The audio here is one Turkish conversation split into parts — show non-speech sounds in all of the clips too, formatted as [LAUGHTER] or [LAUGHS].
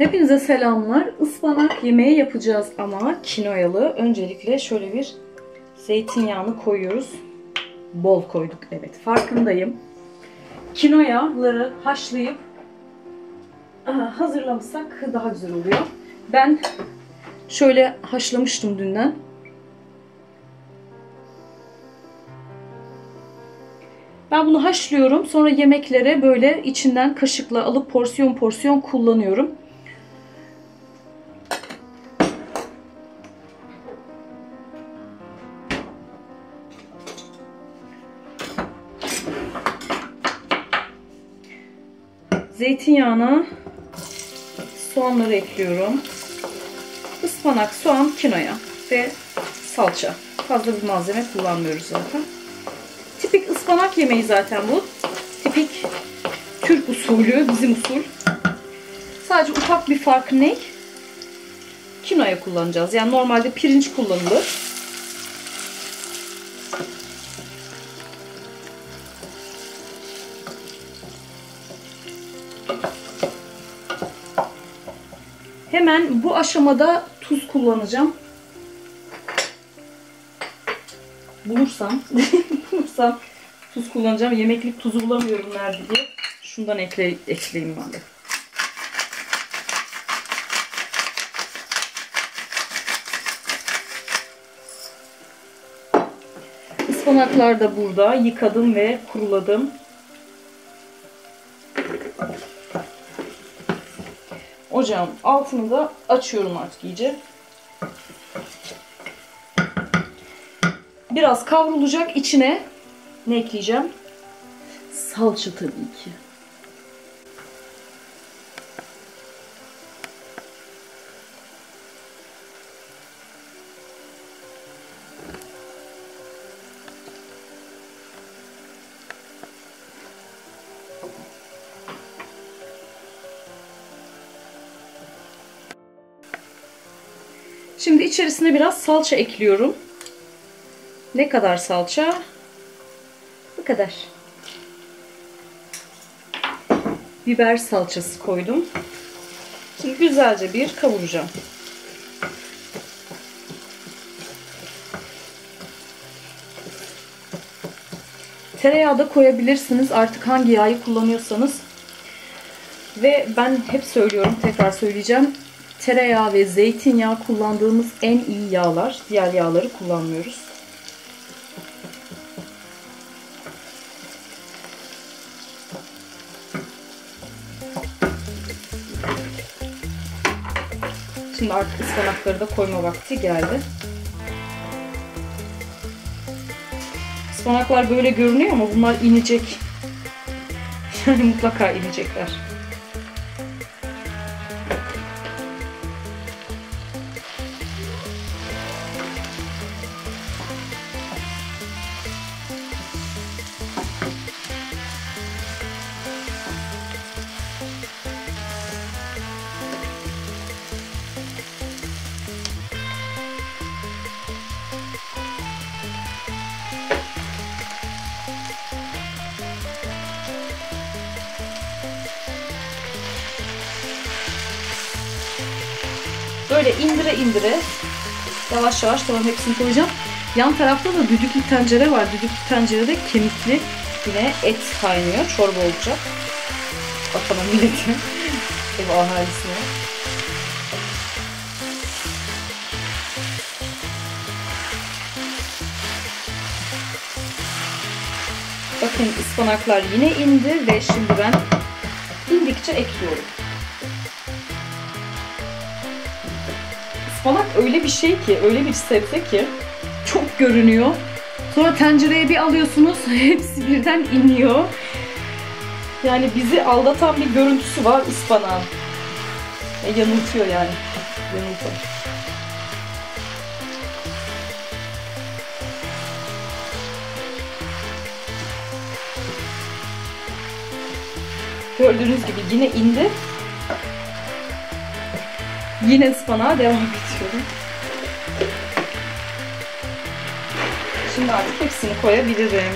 Hepinize selamlar. Ispanak yemeği yapacağız ama kinoyalı. Öncelikle şöyle bir zeytinyağını koyuyoruz. Bol koyduk evet farkındayım. Kinoyaları haşlayıp hazırlamışsak daha güzel oluyor. Ben şöyle haşlamıştım dünden. Ben bunu haşlıyorum. Sonra yemeklere böyle içinden kaşıkla alıp porsiyon porsiyon kullanıyorum. Zeytinyağına soğanları ekliyorum. Ispanak, soğan, kinoya ve salça. Fazla bir malzeme kullanmıyoruz zaten. Tipik ıspanak yemeği zaten bu. Tipik Türk usulü, bizim usul. Sadece ufak bir fark ne? Kinoya kullanacağız. Yani normalde pirinç kullanılır. Hemen bu aşamada tuz kullanacağım. Bulursam, [LAUGHS] bulursam tuz kullanacağım. Yemeklik tuzu bulamıyorum nerede diye. Şundan ekle, ekleyeyim ben de. Ispanaklar da burada. Yıkadım ve kuruladım. Ocağın altını da açıyorum artık iyice. Biraz kavrulacak. içine ne ekleyeceğim? Salça tabii ki. Şimdi içerisine biraz salça ekliyorum. Ne kadar salça? Bu kadar. Biber salçası koydum. Şimdi güzelce bir kavuracağım. Tereyağı da koyabilirsiniz. Artık hangi yağı kullanıyorsanız. Ve ben hep söylüyorum, tekrar söyleyeceğim. Tereyağı ve zeytinyağı kullandığımız en iyi yağlar. Diğer yağları kullanmıyoruz. Şimdi artık ıspanakları da koyma vakti geldi. Ispanaklar böyle görünüyor ama bunlar inecek. [LAUGHS] Yani mutlaka inecekler. Böyle indire indire yavaş yavaş tamam hepsini koyacağım. Yan tarafta da düdüklü tencere var. Düdüklü tencerede kemikli yine et kaynıyor. Çorba olacak. Bakalım milleti. [LAUGHS] Ev ahalisine. Bakın ıspanaklar yine indi ve şimdi ben indikçe ekliyorum. Ispanak öyle bir şey ki, öyle bir sebze ki çok görünüyor. Sonra tencereye bir alıyorsunuz, [LAUGHS] hepsi birden iniyor. Yani bizi aldatan bir görüntüsü var ıspanağın. E, yanıltıyor yani. Yanıltıyor. Gördüğünüz gibi yine indi. Yine ıspanağa devam ediyorum. Şimdi artık hepsini koyabilirim.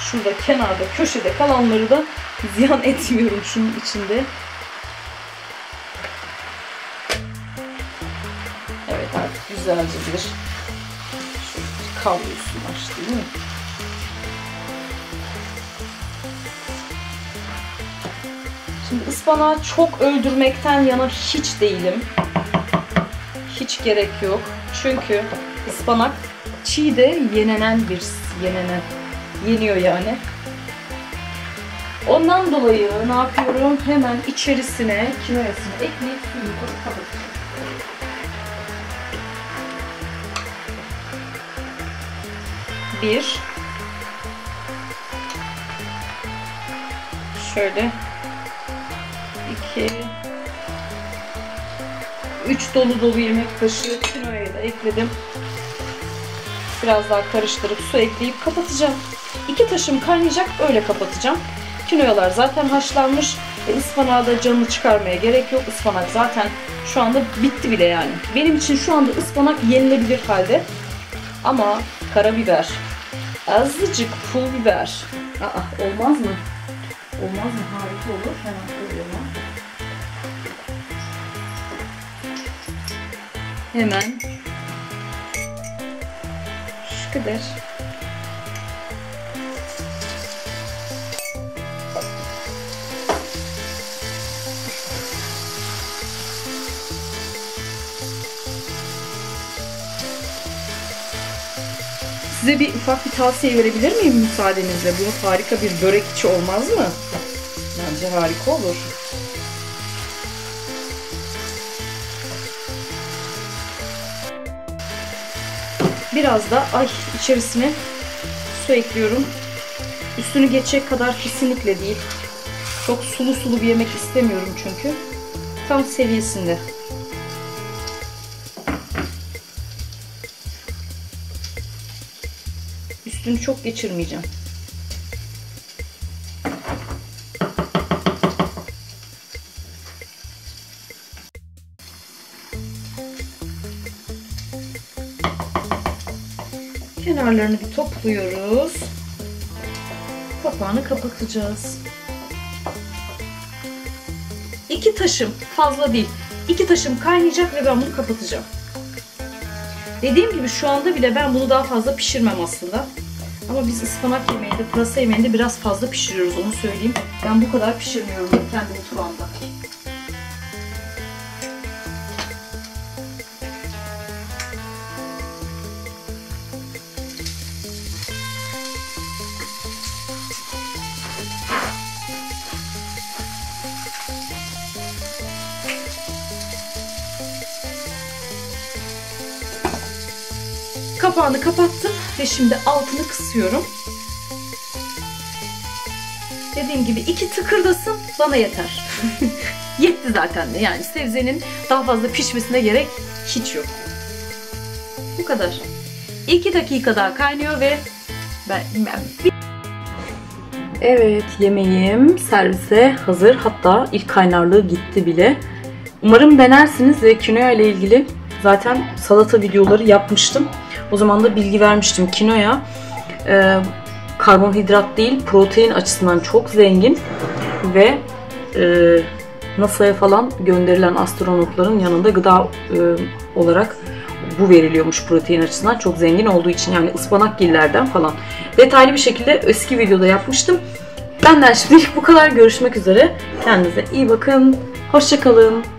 Şurada kenarda köşede kalanları da ziyan [LAUGHS] etmiyorum şunun içinde. Güzelce bir kavrulsun aç değil mi? Şimdi ıspanağı çok öldürmekten yana hiç değilim. Hiç gerek yok. Çünkü ıspanak çiğ de yenenen bir yenenen. Yeniyor yani. Ondan dolayı ne yapıyorum? Hemen içerisine kinoyasını ekleyip suyunu kapatıyorum. Bir. Şöyle. iki. Üç dolu dolu yemek kaşığı kinoyayı da ekledim. Biraz daha karıştırıp su ekleyip kapatacağım. İki taşım kaynayacak öyle kapatacağım. Kinoyalar zaten haşlanmış. E, ıspanağı da canını çıkarmaya gerek yok. Ispanak zaten şu anda bitti bile yani. Benim için şu anda ıspanak yenilebilir halde. Ama karabiber, azıcık pul biber. Aa, olmaz mı? Olmaz mı? Harika olur. Hemen koyuyorum. Hemen şu kadar. Size bir ufak bir tavsiye verebilir miyim müsaadenizle? Bu harika bir börekçi olmaz mı? Bence harika olur. Biraz da ay içerisine su ekliyorum. Üstünü geçecek kadar kesinlikle değil. Çok sulu sulu bir yemek istemiyorum çünkü. Tam seviyesinde. Üstünü çok geçirmeyeceğim. Kenarlarını bir topluyoruz. Kapağını kapatacağız. İki taşım fazla değil. İki taşım kaynayacak ve ben bunu kapatacağım. Dediğim gibi şu anda bile ben bunu daha fazla pişirmem aslında. Ama biz ıspanak yemeğinde, pırasa yemeğinde biraz fazla pişiriyoruz onu söyleyeyim. Ben bu kadar pişirmiyorum kendi Kapağını kapattım ve şimdi altını kısıyorum. Dediğim gibi iki tıkırdasın bana yeter. [LAUGHS] Yetti zaten de yani sebzenin daha fazla pişmesine gerek hiç yok. Bu kadar. İki dakika daha kaynıyor ve ben, ben Evet yemeğim servise hazır. Hatta ilk kaynarlığı gitti bile. Umarım denersiniz ve ile ilgili zaten salata videoları yapmıştım. O zaman da bilgi vermiştim. Kinoa e, karbonhidrat değil protein açısından çok zengin ve e, NASA'ya falan gönderilen astronotların yanında gıda e, olarak bu veriliyormuş protein açısından çok zengin olduğu için yani ıspanak gillerden falan. Detaylı bir şekilde eski videoda yapmıştım. Benden şimdilik bu kadar. Görüşmek üzere. Kendinize iyi bakın. Hoşçakalın.